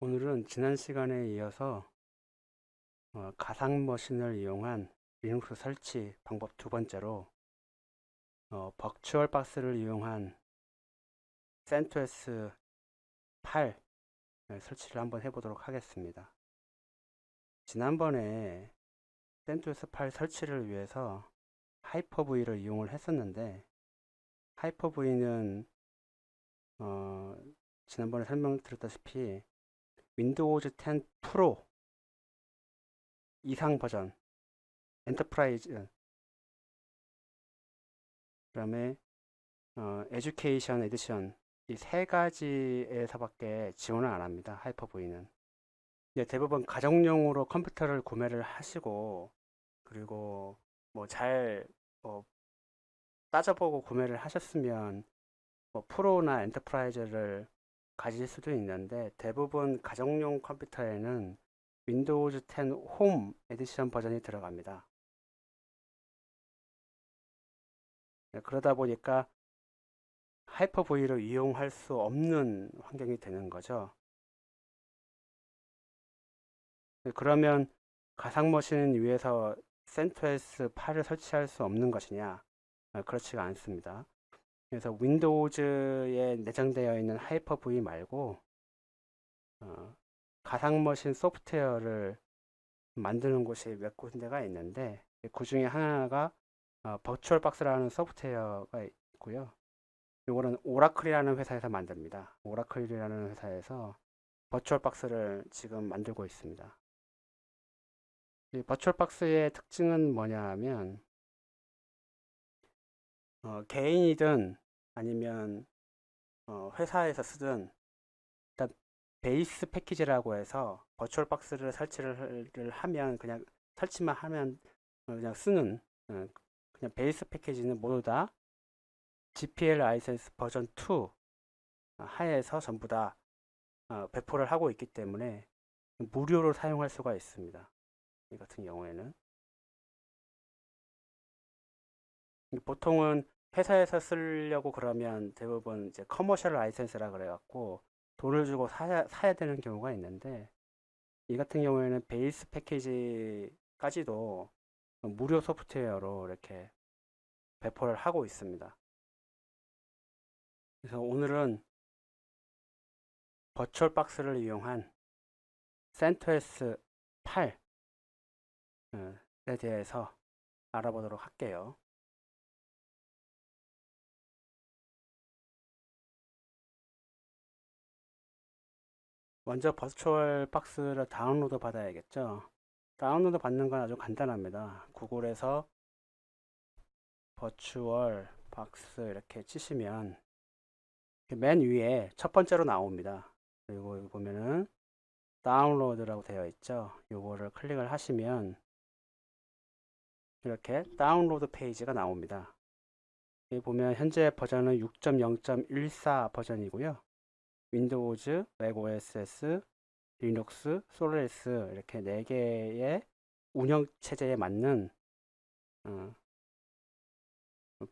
오늘은 지난 시간에 이어서 어, 가상 머신을 이용한 리눅스 설치 방법 두 번째로 어, 버추얼 박스를 이용한 CentOS 8 설치를 한번 해보도록 하겠습니다. 지난번에 CentOS 8 설치를 위해서 하이퍼V를 이용을 했었는데 하이퍼V는 어, 지난번에 설명드렸다시피 윈도우즈 10 프로 이상 버전 엔터프라이즈 그 다음에 어, 에듀케이션 에디션 이 세 가지에서밖에 지원을 안 합니다 하이퍼V는. 대부분 가정용으로 컴퓨터를 구매를 하시고 그리고 뭐잘 뭐 따져보고 구매를 하셨으면 뭐 프로나 엔터프라이즈를 가질 수도 있는데 대부분 가정용 컴퓨터에는 윈도우즈 10 홈 에디션 버전이 들어갑니다. 네, 그러다 보니까 하이퍼V를 이용할 수 없는 환경이 되는 거죠. 네, 그러면 가상머신 위에서 CentOS 8을 설치할 수 없는 것이냐? 아, 그렇지가 않습니다. 그래서 윈도우즈에 내장되어 있는 하이퍼V 말고 어, 가상머신 소프트웨어를 만드는 곳이 몇 군데가 있는데 그 중에 하나가 어, 버추얼 박스라는 소프트웨어가 있고요. 이거는 오라클이라는 회사에서 만듭니다. 오라클이라는 회사에서 버추얼 박스를 지금 만들고 있습니다. 이 버추얼 박스의 특징은 뭐냐 하면 어, 개인이든 아니면 어, 회사에서 쓰든 일단 베이스 패키지라고 해서 버추얼 박스를 설치를 하면 그냥 설치만 하면 어, 그냥 쓰는 어, 그냥 베이스 패키지는 모두 다 GPL 라이센스 버전 2 하에서 전부 다 어, 배포를 하고 있기 때문에 무료로 사용할 수가 있습니다. 이 같은 경우에는 보통은 회사에서 쓰려고 그러면 대부분 이제 커머셜 라이센스라 그래갖고 돈을 주고 사야, 사야 되는 경우가 있는데 이 같은 경우에는 베이스 패키지까지도 무료 소프트웨어로 이렇게 배포를 하고 있습니다. 그래서 오늘은 버추얼 박스를 이용한 CentOS 8에 대해서 알아보도록 할게요. 먼저 버추얼 박스를 다운로드 받아야겠죠. 다운로드 받는 건 아주 간단합니다. 구글에서 버추얼 박스 이렇게 치시면 맨 위에 첫 번째로 나옵니다. 그리고 보면은 다운로드라고 되어 있죠. 요거를 클릭을 하시면 이렇게 다운로드 페이지가 나옵니다. 여기 보면 현재 버전은 6.0.14 버전이고요. 윈도우즈, 맥OS, 리눅스, 솔레스 이렇게 네 개의 운영 체제에 맞는 어,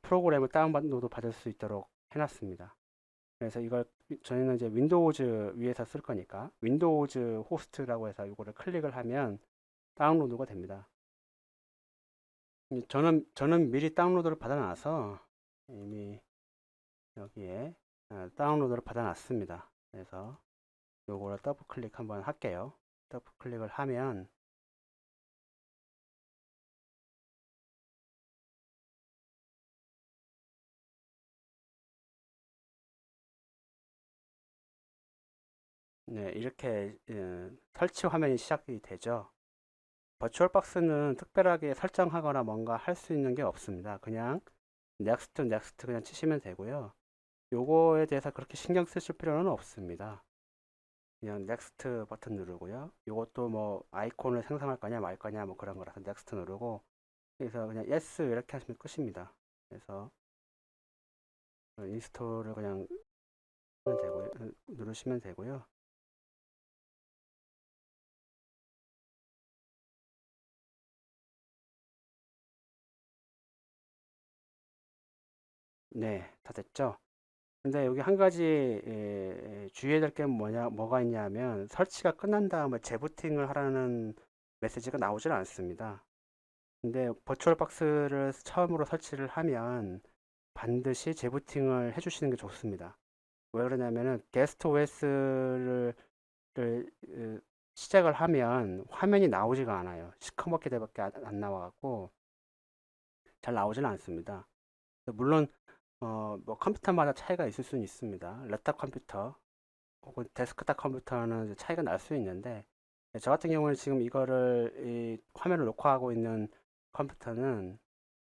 프로그램을 다운로드 받을 수 있도록 해놨습니다. 그래서 이걸 저희는 이제 윈도우즈 위에서 쓸 거니까 윈도우즈 호스트라고 해서 이거를 클릭을 하면 다운로드가 됩니다. 저는 저는 미리 다운로드를 받아놔서 이미 여기에 어, 다운로드를 받아놨습니다. 그래서 요거를 더블 클릭 한번 할게요. 더블 클릭을 하면 네, 이렇게 예, 설치 화면이 시작이 되죠. 버추얼 박스는 특별하게 설정하거나 뭔가 할 수 있는 게 없습니다. 그냥 넥스트 넥스트 그냥 치시면 되고요. 요거에 대해서 그렇게 신경 쓰실 필요는 없습니다. 그냥 넥스트 버튼 누르고요. 요것도 뭐 아이콘을 생성할 거냐 말 거냐 뭐 그런 거라서 넥스트 누르고 그래서 그냥 yes 이렇게 하시면 끝입니다. 그래서 인스톨을 그냥 되고요. 누르시면 되고요. 네, 다 됐죠? 근데 여기 한 가지 예, 주의해야 될 게 뭐냐, 뭐가 있냐면 설치가 끝난 다음에 재부팅을 하라는 메시지가 나오질 않습니다. 근데 버추얼 박스를 처음으로 설치를 하면 반드시 재부팅을 해주시는 게 좋습니다. 왜 그러냐면은 게스트 OS를 시작을 하면 화면이 나오지가 않아요. 시커멓게 돼밖에 안 나와갖고 잘 나오지는 않습니다. 물론 어, 뭐 컴퓨터마다 차이가 있을 수는 있습니다. 랩탑 컴퓨터 혹은 데스크탑 컴퓨터는 차이가 날 수 있는데 저 같은 경우는 지금 이거를 이 화면을 녹화하고 있는 컴퓨터는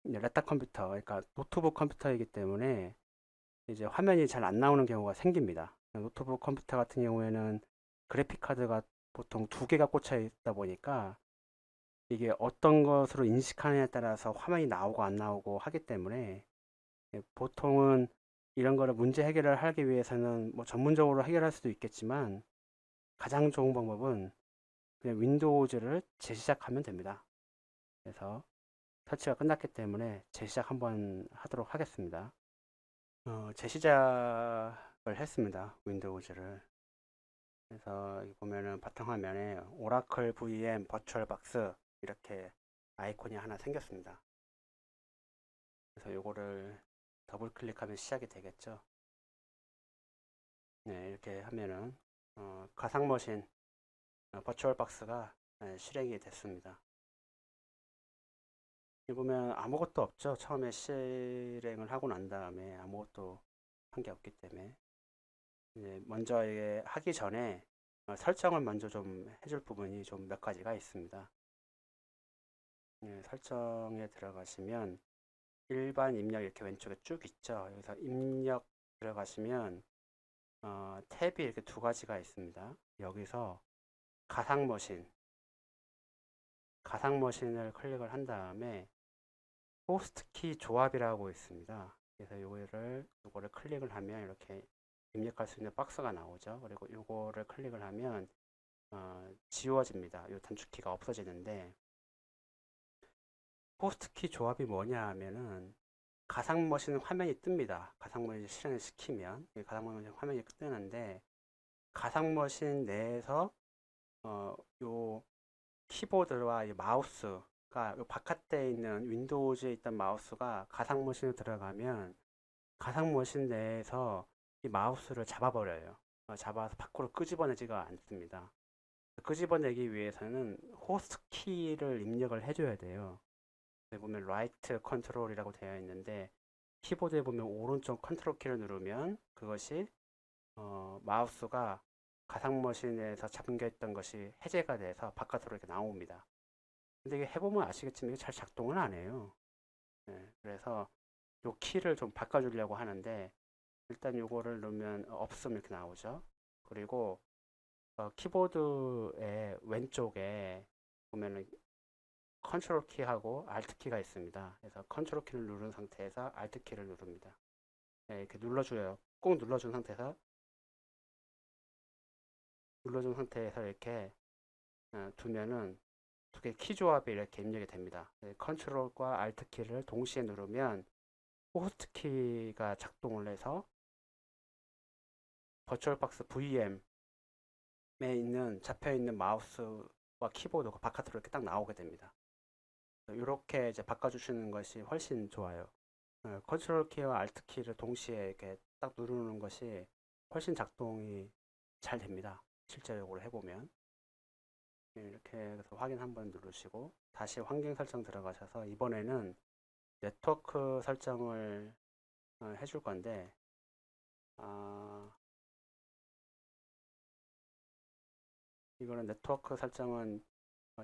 랩탑 컴퓨터, 그러니까 노트북 컴퓨터이기 때문에 이제 화면이 잘 안 나오는 경우가 생깁니다. 노트북 컴퓨터 같은 경우에는 그래픽 카드가 보통 두 개가 꽂혀 있다 보니까 이게 어떤 것으로 인식하느냐에 따라서 화면이 나오고 안 나오고 하기 때문에 예, 보통은 이런 거를 문제 해결을 하기 위해서는 뭐 전문적으로 해결할 수도 있겠지만 가장 좋은 방법은 그냥 윈도우즈를 재시작하면 됩니다. 그래서 설치가 끝났기 때문에 재시작 한번 하도록 하겠습니다. 어, 재시작을 했습니다. 윈도우즈를. 그래서 보면은 바탕화면에 오라클 VM 버추얼 박스 이렇게 아이콘이 하나 생겼습니다. 그래서 요거를 더블 클릭하면 시작이 되겠죠. 네, 이렇게 하면은 어, 가상머신 어, 버추얼 박스가 네, 실행이 됐습니다. 여기 보면 아무것도 없죠. 처음에 실행을 하고 난 다음에 아무것도 한 게 없기 때문에 이제 먼저 이게 하기 전에 어, 설정을 먼저 좀 해줄 부분이 좀 몇 가지가 있습니다. 네, 설정에 들어가시면 일반 입력 이렇게 왼쪽에 쭉 있죠. 여기서 입력 들어가시면 어, 탭이 이렇게 두 가지가 있습니다. 여기서 가상 머신 가상 머신을 클릭을 한 다음에 호스트 키 조합이라고 있습니다. 그래서 이거를 이거를 클릭을 하면 이렇게 입력할 수 있는 박스가 나오죠. 그리고 이거를 클릭을 하면 어, 지워집니다. 이 단축키가 없어지는데 호스트키 조합이 뭐냐 하면은 가상머신 화면이 뜹니다. 가상머신 실행을 시키면 가상머신 화면이 뜨는데 가상머신 내에서 어, 요 키보드와 이 마우스가 요 바깥에 있는 윈도우즈에 있던 마우스가 가상머신에 들어가면 가상머신 내에서 이 마우스를 잡아버려요. 어, 잡아서 밖으로 끄집어내지가 않습니다. 끄집어내기 위해서는 호스트 키를 입력을 해줘야 돼요. 보면 라이트 컨트롤이라고 되어 있는데 키보드에 보면 오른쪽 컨트롤 키를 누르면 그것이 어, 마우스가 가상머신에서 잠겨 있던 것이 해제가 돼서 바깥으로 이렇게 나옵니다. 근데 이게 해보면 아시겠지만 이게 잘 작동을 안 해요. 네, 그래서 이 키를 좀 바꿔주려고 하는데 일단 이거를 넣으면 없음 이렇게 나오죠. 그리고 어, 키보드의 왼쪽에 보면은 컨트롤 키하고 알트 키가 있습니다. 그래서 컨트롤 키를 누른 상태에서 알트 키를 누릅니다. 네, 이렇게 눌러줘요. 꼭 눌러준 상태에서 눌러준 상태에서 이렇게 어, 두면은 두 개 키 조합이 이렇게 입력이 됩니다. 네, 컨트롤과 알트 키를 동시에 누르면 호스트 키가 작동을 해서 버추얼박스 VM에 있는 잡혀 있는 마우스와 키보드가 바깥으로 이렇게 딱 나오게 됩니다. 이렇게 이제 바꿔주시는 것이 훨씬 좋아요. 어, 컨트롤 키와 알트 키를 동시에 이렇게 딱 누르는 것이 훨씬 작동이 잘 됩니다. 실제적으로 해보면. 네, 이렇게 해서 확인 한번 누르시고 다시 환경 설정 들어가셔서 이번에는 네트워크 설정을 어, 해줄 건데 아, 이거는 네트워크 설정은 어,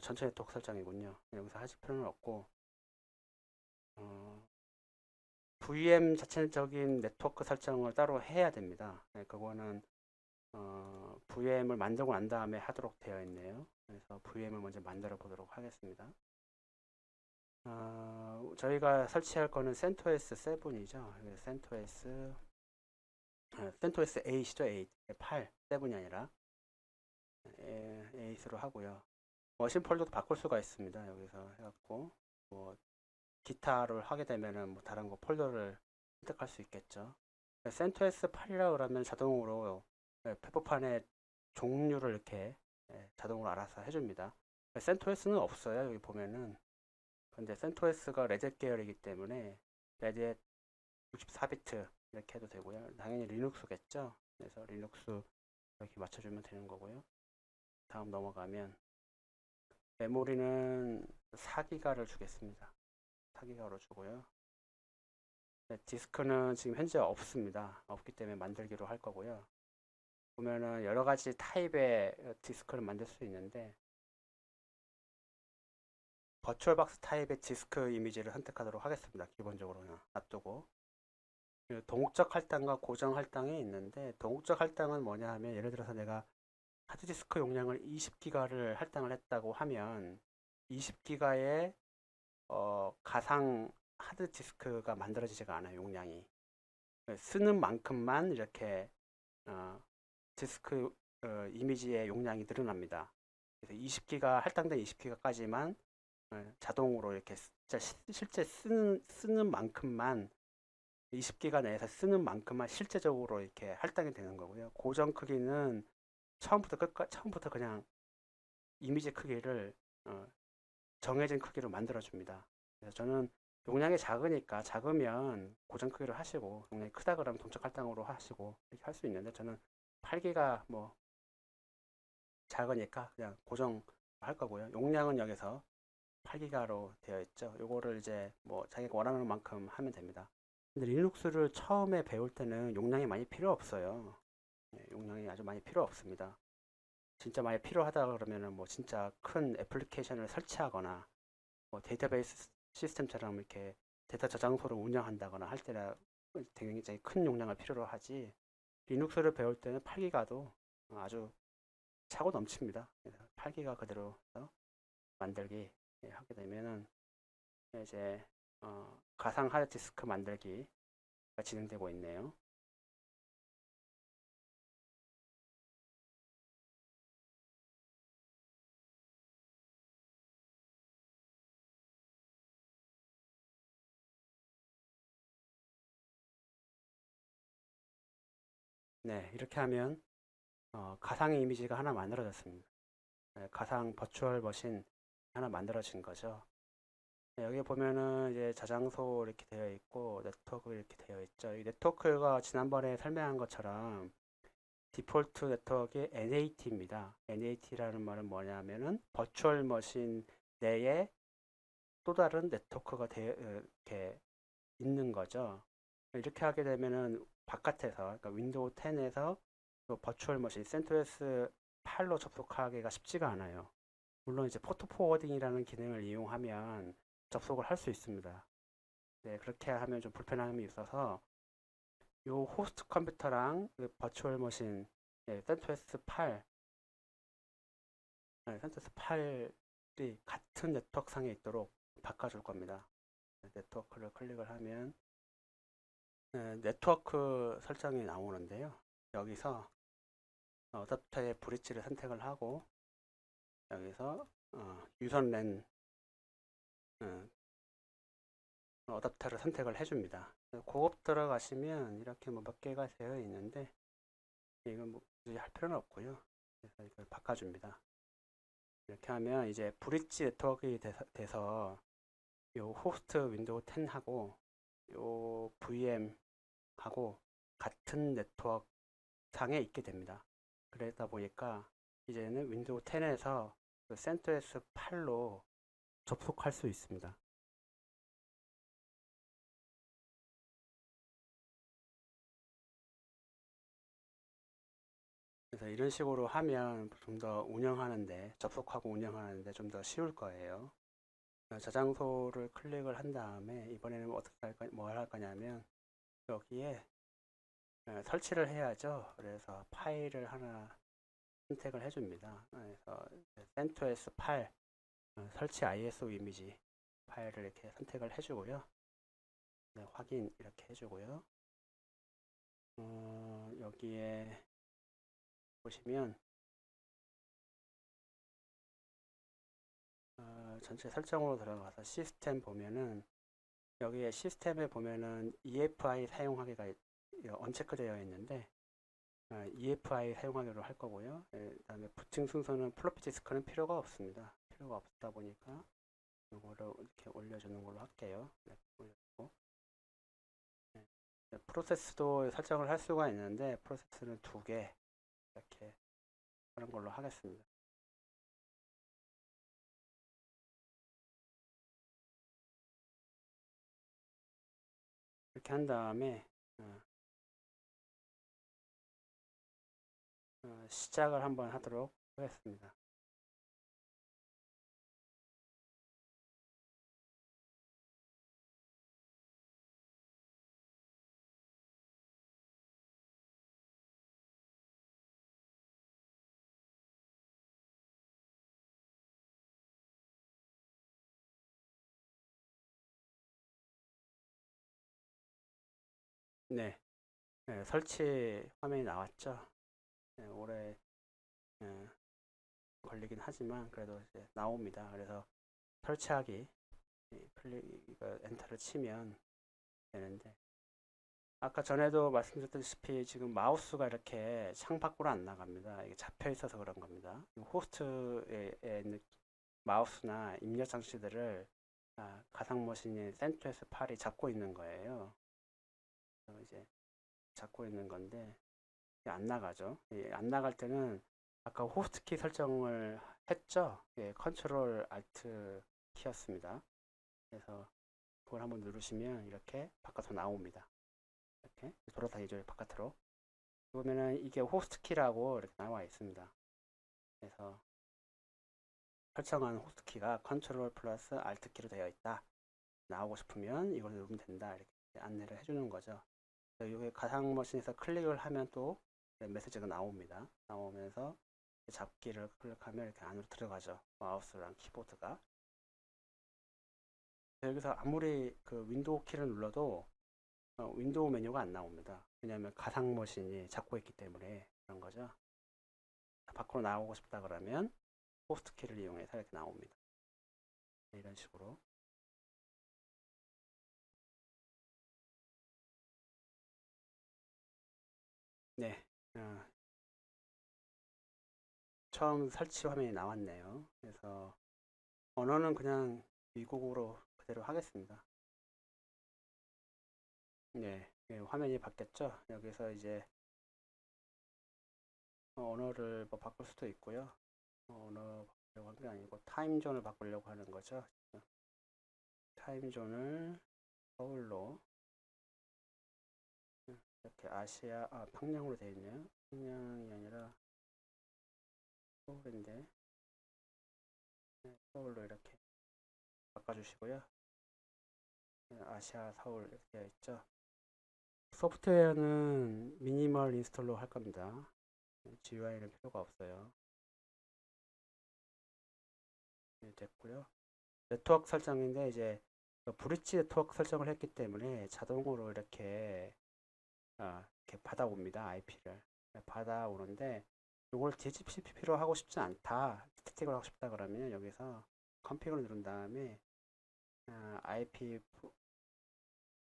전체 네트워크 설정이군요. 여기서 하실 필요는 없고 어, VM 자체적인 네트워크 설정을 따로 해야 됩니다. 네, 그거는 어, VM을 만들고 난 다음에 하도록 되어 있네요. 그래서 VM을 먼저 만들어 보도록 하겠습니다. 어, 저희가 설치할 거는 CentOS 7이죠. CentOS 아, CentOS 8이죠. 8, 8, 7이 아니라 8으로 하고요. 머신 폴더도 바꿀 수가 있습니다. 여기서 해갖고 뭐 기타를 하게 되면은 뭐 다른 거 폴더를 선택할 수 있겠죠. CentOS 8이라 그러면 자동으로 예, 페퍼판의 종류를 이렇게 예, 자동으로 알아서 해줍니다. CentOS는 없어요. 여기 보면은. 근데 CentOS가 레젯 계열이기 때문에 레젯 64비트 이렇게 해도 되고요. 당연히 리눅스겠죠. 그래서 리눅스 이렇게 맞춰주면 되는 거고요. 다음 넘어가면 메모리는 4기가를 주겠습니다. 4기가로 주고요. 네, 디스크는 지금 현재 없습니다. 없기 때문에 만들기로 할 거고요. 보면은 여러 가지 타입의 디스크를 만들 수 있는데 버추얼박스 타입의 디스크 이미지를 선택하도록 하겠습니다. 기본적으로 는 놔두고 그 동욱적 할당과 고정 할당이 있는데 동욱적 할당은 뭐냐 하면 예를 들어서 내가 하드디스크 용량을 20기가를 할당을 했다고 하면 20기가의 어, 가상 하드디스크가 만들어지지가 않아요 용량이 쓰는 만큼만 이렇게 어, 디스크 어, 이미지의 용량이 늘어납니다 그래서 20기가 할당된 20기가까지만 어, 자동으로 이렇게 진짜 실제 쓰는, 쓰는 만큼만 20기가 내에서 쓰는 만큼만 실제적으로 이렇게 할당이 되는 거고요. 고정 크기는 처음부터 끝까 처음부터 그냥 이미지 크기를 어, 정해진 크기로 만들어 줍니다. 그래서 저는 용량이 작으니까 작으면 고정 크기로 하시고 용량이 크다 그러면 동적 할당으로 하시고 이렇게 할 수 있는데 저는 8기가 뭐 작으니까 그냥 고정 할 거고요. 용량은 여기서 8기가로 되어 있죠. 요거를 이제 뭐 자기가 원하는 만큼 하면 됩니다. 근데 리눅스를 처음에 배울 때는 용량이 많이 필요 없어요. 네, 용량이 아주 많이 필요 없습니다. 진짜 많이 필요하다 그러면은 뭐 진짜 큰 애플리케이션을 설치하거나 뭐 데이터베이스 시스템처럼 이렇게 데이터 저장소를 운영한다거나 할 때라 굉장히 큰 용량을 필요로 하지 리눅스를 배울 때는 8기가도 아주 차고 넘칩니다. 8기가 그대로 만들기 하게 되면은 이제 어 가상 하드디스크 만들기가 진행되고 있네요. 네, 이렇게 하면 어, 가상의 이미지가 하나 만들어졌습니다. 네, 가상 버추얼 머신 하나 만들어진 거죠. 네, 여기 보면은 이제 저장소 이렇게 되어 있고 네트워크 이렇게 되어 있죠. 이 네트워크가 지난번에 설명한 것처럼 디폴트 네트워크의 NAT입니다. NAT라는 말은 뭐냐면은 버추얼 머신 내에 또 다른 네트워크가 되어 이렇게 있는 거죠. 이렇게 하게 되면은 바깥에서 그러니까 윈도우 10에서 버추얼 머신 센트OS 8로 접속하기가 쉽지가 않아요. 물론 이제 포토 포워딩이라는 기능을 이용하면 접속을 할 수 있습니다. 네, 그렇게 하면 좀 불편함이 있어서 요 호스트 컴퓨터랑 그 버추얼 머신 네, 센트OS 8 네, 센트OS 8이 같은 네트워크 상에 있도록 바꿔줄 겁니다. 네, 네트워크를 클릭을 하면 네, 네트워크 설정이 나오는데요. 여기서 어댑터의 브릿지를 선택을 하고 여기서 어, 유선 랜 어, 어댑터를 선택을 해줍니다. 고급 들어가시면 이렇게 뭐 몇 개가 되어 있는데 이건 뭐 굳이 할 필요는 없고요. 그래서 이걸 바꿔줍니다. 이렇게 하면 이제 브릿지 네트워크가 돼서, 요 호스트 윈도우 10하고 요 VM하고 같은 네트워크 상에 있게 됩니다. 그러다 보니까 이제는 윈도우 10에서 그 CentOS 8로 접속할 수 있습니다. 그래서 이런 식으로 하면 좀 더 운영하는데 접속하고 운영하는데 좀 더 쉬울 거예요. 저장소를 클릭을 한 다음에 이번에는 어떻게 할까, 뭘 거냐면 여기에 어, 설치를 해야죠. 그래서 파일을 하나 선택을 해줍니다. 그래서 CentOS 8 어, 설치 ISO 이미지 파일을 이렇게 선택을 해주고요. 네, 확인 이렇게 해주고요. 어, 여기에 보시면 어, 전체 설정으로 들어가서 시스템 보면은 여기에 시스템에 보면은 EFI 사용하기가 언체크되어 있는데 아, EFI 사용하기로 할 거고요. 예, 그 다음에 부팅 순서는 플로피 디스크는 필요가 없습니다. 필요가 없다 보니까 이거를 이렇게 올려주는 걸로 할게요. 네, 올려주고 네, 네, 프로세스도 설정을 할 수가 있는데 프로세스는 두 개 이렇게 하는 걸로 하겠습니다. 이렇게 한 다음에 어, 어, 시작을 한번 하도록 하겠습니다. 네, 네, 설치 화면이 나왔죠. 네, 오래 네, 걸리긴 하지만 그래도 이제 나옵니다. 그래서 설치하기 이거 엔터를 치면 되는데 아까 전에도 말씀드렸다시피 지금 마우스가 이렇게 창 밖으로 안 나갑니다. 이게 잡혀 있어서 그런 겁니다. 호스트에 있는 마우스나 입력 장치들을 아, 가상 머신인 센트에스 팔이 잡고 있는 거예요. 이제 잡고 있는 건데 안 나가죠. 예, 안 나갈 때는 아까 호스트키 설정을 했죠. 예, 컨트롤 알트 키였습니다. 그래서 그걸 한번 누르시면 이렇게 바깥으로 나옵니다. 이렇게 돌아다니죠 바깥으로. 보면은 이게 호스트키라고 이렇게 나와 있습니다. 그래서 설정한 호스트키가 컨트롤 플러스 알트 키로 되어 있다. 나오고 싶으면 이걸 누르면 된다. 이렇게 안내를 해주는 거죠. 여기 가상 머신에서 클릭을 하면 또 메시지가 나옵니다. 나오면서 잡기를 클릭하면 이렇게 안으로 들어가죠. 마우스랑 키보드가. 여기서 아무리 그 윈도우 키를 눌러도 어, 윈도우 메뉴가 안 나옵니다. 왜냐하면 가상 머신이 잡고 있기 때문에 그런 거죠. 밖으로 나오고 싶다 그러면 호스트 키를 이용해서 이렇게 나옵니다. 이런 식으로. 처음 설치 화면이 나왔네요. 그래서 언어는 그냥 미국어로 그대로 하겠습니다. 네, 네 화면이 바뀌었죠. 여기서 이제 언어를 뭐 바꿀 수도 있고요. 언어 바꾸려고 한게 아니고 타임존을 바꾸려고 하는 거죠. 타임존을 서울로 이렇게 아시아, 아, 평양으로 되어 있네요. 평양이 아니라 서울인데 네, 서울로 이렇게 바꿔주시고요. 네, 아시아 서울 이렇게 되어 있죠. 소프트웨어는 미니멀 인스톨로 할 겁니다. GUI는 필요가 없어요. 네, 됐고요. 네트워크 설정인데 이제 브릿지 네트워크 설정을 했기 때문에 자동으로 이렇게 아, 이렇게 받아옵니다. IP를 받아오는데 이걸 DHCP로 하고 싶지 않다. 스태틱을 하고 싶다 그러면 여기서 컴픽을 누른 다음에 아, IP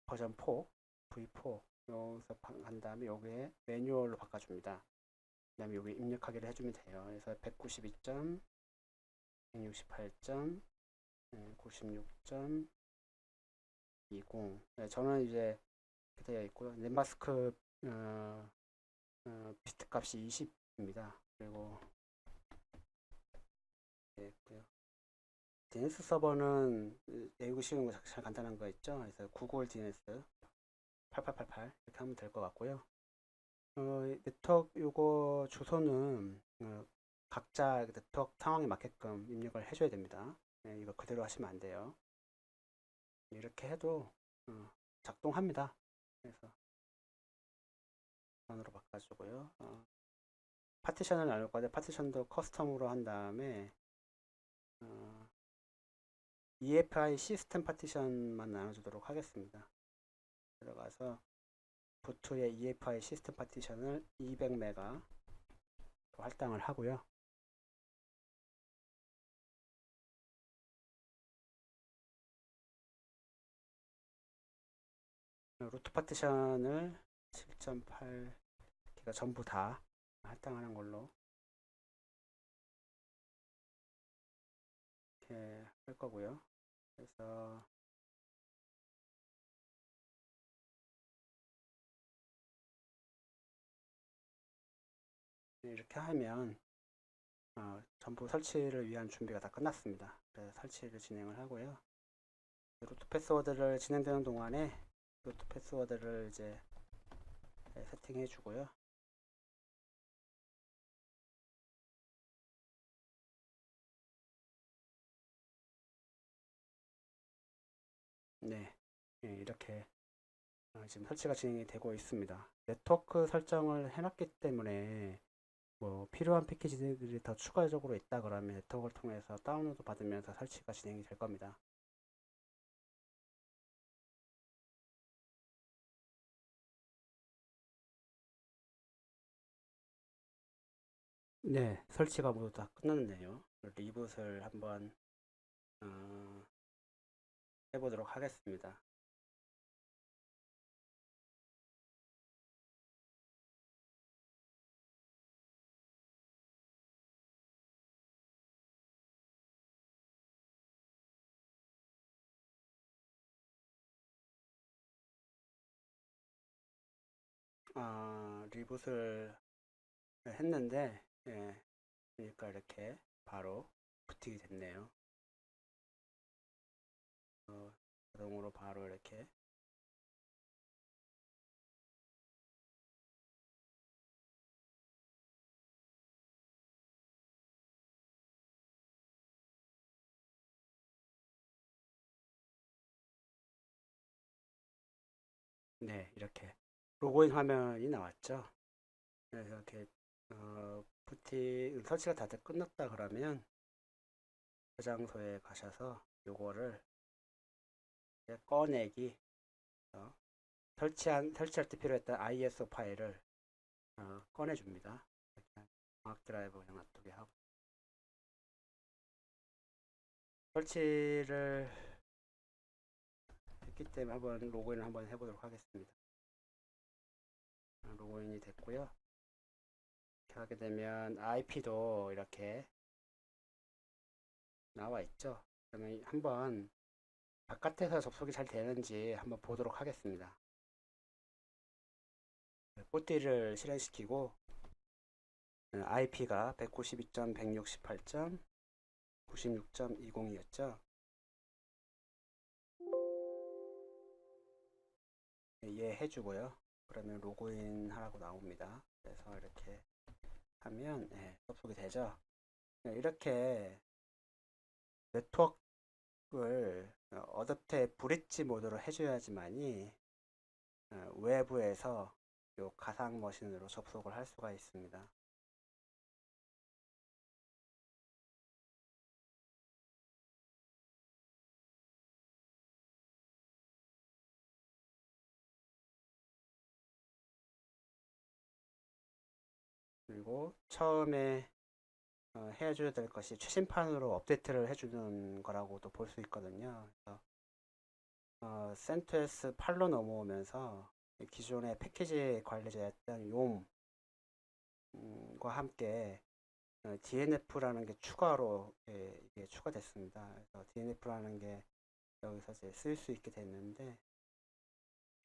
버전 4, V4 여기서 간 다음에 여기에 매뉴얼로 바꿔줍니다. 그 다음에 여기 입력하기를 해주면 돼요. 그래서 192점, 168점, 96점, 20. 네, 저는 이제 되어 있고요. 넷마스크 어, 어, 비트 값이 20입니다. 그리고 네, 있고요. DNS 서버는 외우기 쉬운 거 잘 간단한 거 있죠. 그래서 구글 DNS 8888 이렇게 하면 될 것 같고요. 어, 네트워크 요거 주소는 어, 각자 네트워크 상황에 맞게끔 입력을 해줘야 됩니다. 네, 이거 그대로 하시면 안 돼요. 이렇게 해도 어, 작동합니다. 그래서 선으로 바꿔주고요. 어, 파티션을 나눌 건데 파티션도 커스텀으로 한 다음에 어, EFI 시스템 파티션만 나눠주도록 하겠습니다. 들어가서 부트의 EFI 시스템 파티션을 200메가 할당을 하고요. 루트 파티션을 7.8기가 전부 다 할당하는 걸로 이렇게 할 거고요. 그래서 이렇게 하면 어, 전부 설치를 위한 준비가 다 끝났습니다. 그래서 설치를 진행을 하고요. 루트 패스워드를 진행되는 동안에 루트 패스워드를 이제 네, 세팅해 주고요. 네, 예, 이렇게 어, 지금 설치가 진행이 되고 있습니다. 네트워크 설정을 해놨기 때문에 뭐 필요한 패키지들이 더 추가적으로 있다 그러면 네트워크를 통해서 다운로드 받으면서 설치가 진행이 될 겁니다. 네, 설치가 모두 다 끝났네요. 리붓을 한번 어, 해보도록 하겠습니다. 아, 리붓을 했는데, 예, 그러니까 이렇게 바로 부팅이 됐네요. 어, 자동으로 바로 이렇게 네, 이렇게 로그인 화면이 나왔죠. 그래서 이렇게 어, 부팅 설치가 다들 끝났다 그러면 저장소에 가셔서 요거를 꺼내기 어, 설치한 설치할 때 필요했던 ISO 파일을 어, 꺼내줍니다. 광학 드라이브 그냥 놔두게 하고 설치를 했기 때문에 한번 로그인을 한번 해보도록 하겠습니다. 로그인이 됐고요. 이렇게 하게 되면 IP도 이렇게 나와 있죠. 그러면 한번 바깥에서 접속이 잘 되는지 한번 보도록 하겠습니다. 뽀띠를 실행시키고 IP가 192.168.96.20이었죠. 예 해주고요. 그러면 로그인 하라고 나옵니다. 그래서 이렇게 하면 예, 접속이 되죠. 네, 이렇게 네트워크를 어댑트 브릿지 모드로 해줘야지만이 어, 외부에서 요 가상 머신으로 접속을 할 수가 있습니다. 그리고 처음에 어, 해줘야 될 것이 최신판으로 업데이트를 해주는 거라고도 볼 수 있거든요. 그래서 어, CentOS 8로 넘어오면서 기존의 패키지 관리자였던 욤과 함께 어, DNF라는 게 추가로 예, 이게 추가됐습니다. 그래서 DNF라는 게 여기서 이제 쓸 수 있게 됐는데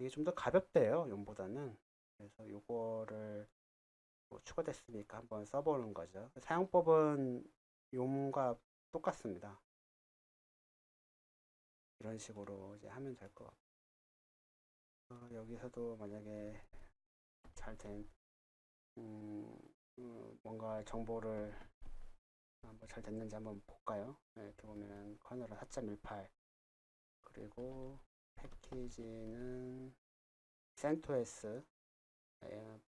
이게 좀 더 가볍대요. 욤보다는 그래서 요거를 뭐 추가됐으니까 한번 써보는 거죠. 사용법은 욤과 똑같습니다. 이런 식으로 이제 하면 될 것 같고 어, 여기서도 만약에 잘된 음, 음, 뭔가 정보를 한번 잘 됐는지 한번 볼까요? 네, 이렇게 보면은 커널은 4.18 그리고 패키지는 센토스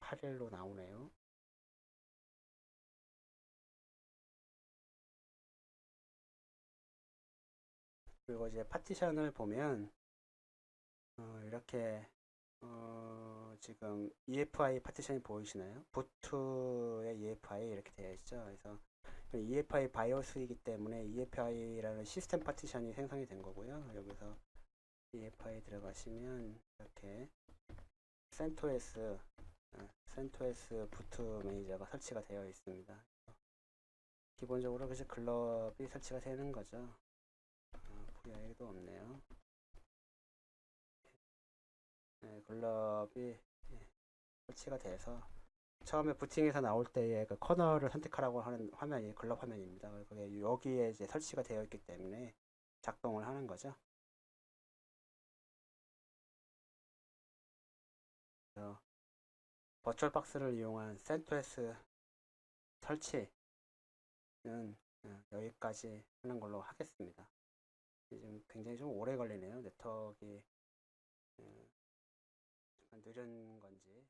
8일로 나오네요. 그리고 이제 파티션을 보면 어, 이렇게 어, 지금 EFI 파티션이 보이시나요? 부트의 EFI 이렇게 되어 있죠. 그래서 EFI 바이오스이기 때문에 EFI라는 시스템 파티션이 생성이 된 거고요. 여기서 EFI 들어가시면 이렇게 센토스 센토스 부트 매니저가 설치가 되어 있습니다. 기본적으로 그래서 글럽이 설치가 되는 거죠. 어, VI도 없네요. 네, 글럽이 예, 설치가 돼서 처음에 부팅에서 나올 때의 그 커널을 선택하라고 하는 화면이 글럽 화면입니다. 그게 여기에 이제 설치가 되어 있기 때문에 작동을 하는 거죠. 버추얼 박스를 이용한 센토스 설치는 어, 여기까지 하는 걸로 하겠습니다. 지금 굉장히 좀 오래 걸리네요. 네트워크가 어, 느린 건지